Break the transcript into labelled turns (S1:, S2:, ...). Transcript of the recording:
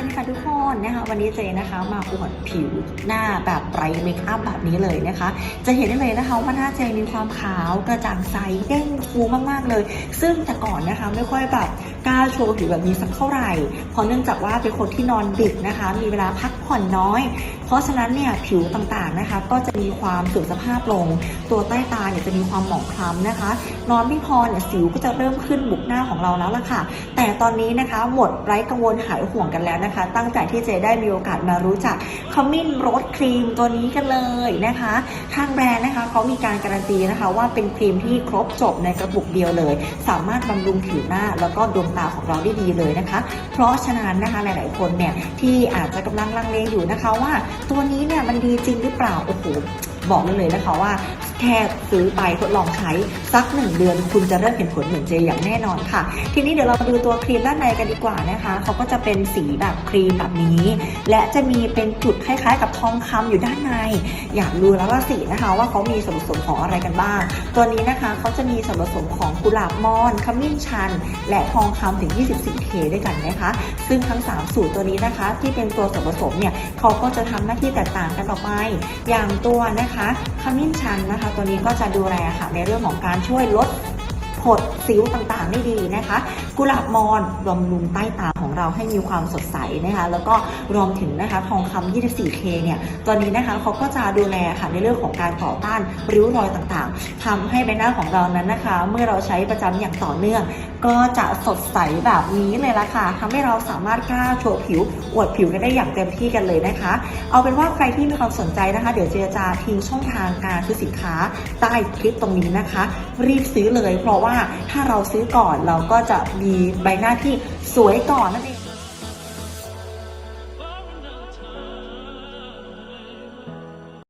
S1: วัสดีค่ะทุกคนนะคะวันนี้เจนะคะมาอวดผิวหน้าแบบไรท์เมคอัพแบบนี้เลยนะคะ จะเห็นได้เลยนะคะว่าหน้าเจมีความขาวกระจ่างใสเด้งฟูมากๆเลย ซึ่งแต่ก่อนนะคะไม่ค่อยแบบกล้าโชว์ผิวแบบนี้สักเท่าไหร่เพราะเนื่องจากว่าเป็นคนที่นอนดึกนะคะ มีเวลาพักผ่อนน้อย เพราะฉะนั้นเนี่ยผิวต่างๆนะคะ ก็จะมีความเสื่อมสภาพลง ตัวใต้ตาเนี่ยจะมีความหมองคล้ำนะคะ นอนไม่พอเนี่ยสิวก็จะเริ่มขึ้นบุกหน้าของเราแล้วล่ะค่ะ แต่ตอนนี้นะคะหมดไร้กังวลหายห่วงกันแล้วนะคะ ตั้งแต่ที่เจได้มีโอกาสมารู้จักขมิ้นรสครีมตัวนี้กันเลยนะคะทางแบรนด์นะคะเขามีการการันตีนะคะ ว่าเป็นครีมที่ครบจบในกระปุกเดียวเลย สามารถบำรุงผิวหน้าแล้วก็ดวงตาของเราได้ดีเลยนะคะ เพราะฉะนั้นนะคะหลาย ๆ คนเนี่ยที่อาจจะกำลังลังเลอยู่นะคะว่าตัวนี้เนี่ยมันดีจริงหรือเปล่า โอ้โห บอกเลยเลยนะคะว่า แค่ซื้อไปทดลองใช้สักหนึ่งเดือน คุณจะเริ่มเห็นผลเหมือนเจอย่างแน่นอนค่ะ ทีนี้เดี๋ยวเราดูตัวครีมด้านในกันดีกว่านะคะเขาก็จะเป็นสีแบบครีมแบบนี้ และจะมีเป็นจุดคล้ายๆ กับทองคำอยู่ด้านใน อยากรู้แล้วละสินะคะ ว่าเขามีส่วนผสมของอะไรกันบ้าง ตัวนี้นะคะเขาจะมีส่วนผสมของกุหลาบมอนขมิ้นชัน และทองคำถึง 24K ด้วยกันนะคะ ซึ่งทั้ง 3 สูตรตัวนี้นะคะ ที่เป็นตัวส่วนผสมเนี่ยเขาก็จะทำหน้าที่แตกต่างกันออกไป อย่างตัวนะคะขมิ้นชันนะคะตัวนี้ก็จะดูแลค่ะในเรื่องของการช่วยลด ผดสิวต่างๆได้ดีนะคะ กุหลาบมอนบำรุงใต้ตาของเราให้มีความสดใสนะคะ แล้วก็รวมถึงนะคะทองคำ 24K เนี่ยตัวนี้นะคะเขาก็จะดูแลค่ะในเรื่องของการต่อต้านริ้วรอยต่างๆทำให้ใบหน้าของเรานั้นนะคะ เมื่อเราใช้ประจำอย่างต่อเนื่อง ก็จะสดใสแบบนี้เลยละค่ะทำให้เราสามารถกล้าโชว์ผิว อวดผิวกันได้อย่างเต็มที่กันเลยนะคะ เอาเป็นว่าใครที่มีความสนใจนะคะ เดี๋ยวเจจะทิ้งช่องทางการซื้อสินค้าใต้คลิปตรงนี้นะคะ รีบซื้อเลยเพราะว่าว่าถ้าเราซื้อก่อนเราก็จะมีใบหน้าที่สวยก่อนนั่นเอง